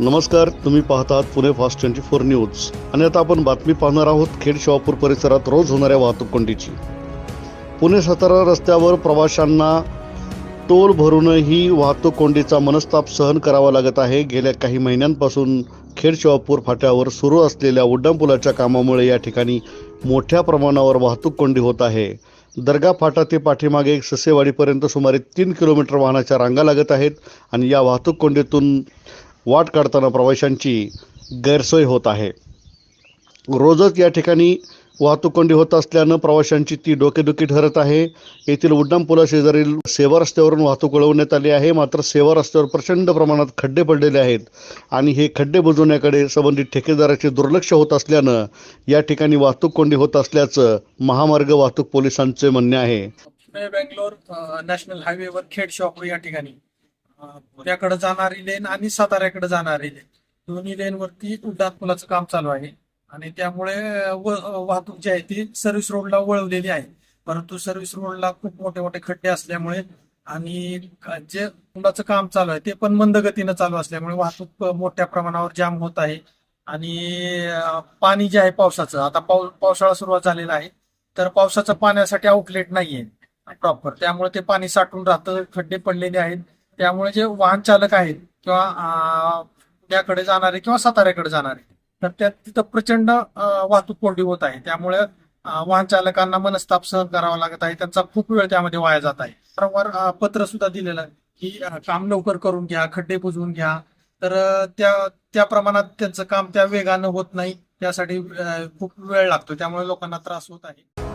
नमस्कार तुम्ही पाहतात Pune fast twenty four news. आणि आता आपण बातमी पाहणार आहोत खेड शहापूर परिसरात रोज होणाऱ्या वाहतूक कोंडीची. पुणे सातारा रस्त्यावर प्रवाशांना टोल भरूनही वाहतूक कोंडीचा मनस्ताप सहन करावा लागत आहे. गेल्या काही महिन्यांपासून खेड शहापूर फाट्यावर सुरू असलेल्या उड्डाणपुलाच्या कामामुळे या ठिकाणी मोठ्या प्रमाणावर वाहतूक कोंडी होत आहे. दर्गा फाटा ते पाठीमागे ससेवाडीपर्यंत सुमारे तीन किलोमीटर वाहनाच्या रांगा लागत आहेत आणि या वाहतूक कोंडीतून वाट काढताना प्रवाशांची गैरसोय होत आहे. रोजच या ठिकाणी वाहतूक कोंडी होत असल्यानं प्रवाशांची ती डोकेदुखी ठरत आहे. येथील उड्डाण पुलाशेजारील सेवा रस्त्यावरून वाहतूक वळवण्यात आली आहे. मात्र सेवा रस्त्यावर प्रचंड प्रमाणात खड्डे पडलेले आहेत आणि हे खड्डे बुजवण्याकडे संबंधित ठेकेदाराचे दुर्लक्ष होत असल्यानं या ठिकाणी वाहतूक कोंडी होत असल्याचं महामार्ग वाहतूक पोलिसांचे म्हणणे आहे. पुणे नॅशनल हायवेवर खेड शॉप या ठिकाणी पुण्याकडे जाणारी लेन आणि साताऱ्याकडे जाणारी लेन. दोन्ही लेनवरती उड्डाण पुलाचं काम चालू आहे. आणि त्यामुळे वाहतूक जी आहे ती सर्व्हिस रोडला वळवलेली आहे. परंतु सर्व्हिस रोडला खूप मोठे मोठे खड्डे असल्यामुळे आणि जे पुलाचं काम चालू आहे ते पण मंद गतीनं चालू असल्यामुळे वाहतूक मोठ्या प्रमाणावर जाम होत आहे. आणि पाणी जे आहे पावसाचं आता पाऊ पावसाळा सुरुवात झालेला आहे. तर पावसाचं पाण्यासाठी आउटलेट नाहीये प्रॉपर. त्यामुळे ते पाणी साठून राहतं खड्डे पडलेले आहेत. त्यामुळे जे वाहन चालक आहेत किंवा पुण्याकडे जाणारे किंवा साताऱ्याकडे जाणारे तर त्या तिथं प्रचंड वाहतूक कोंडी होत आहे. त्यामुळे वाहन चालकांना मनस्ताप सहन करावा लागत आहे. त्यांचा खूप वेळ त्यामध्ये वाया जात आहे. वारंवार पत्र सुद्धा दिलेलं आहे की काम लवकर करून घ्या खड्डे बुजवून घ्या. तर त्या त्या प्रमाणात त्यांचं काम त्या वेगानं होत नाही. त्यासाठी खूप वेळ लागतो. त्यामुळे लोकांना त्रास होत आहे.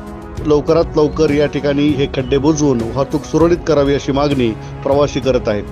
लवकरात लवकर या ठिकाणी हे खड्डे बुजवून वाहतूक सुरळीत करावी अशी मागणी प्रवासी करत आहेत.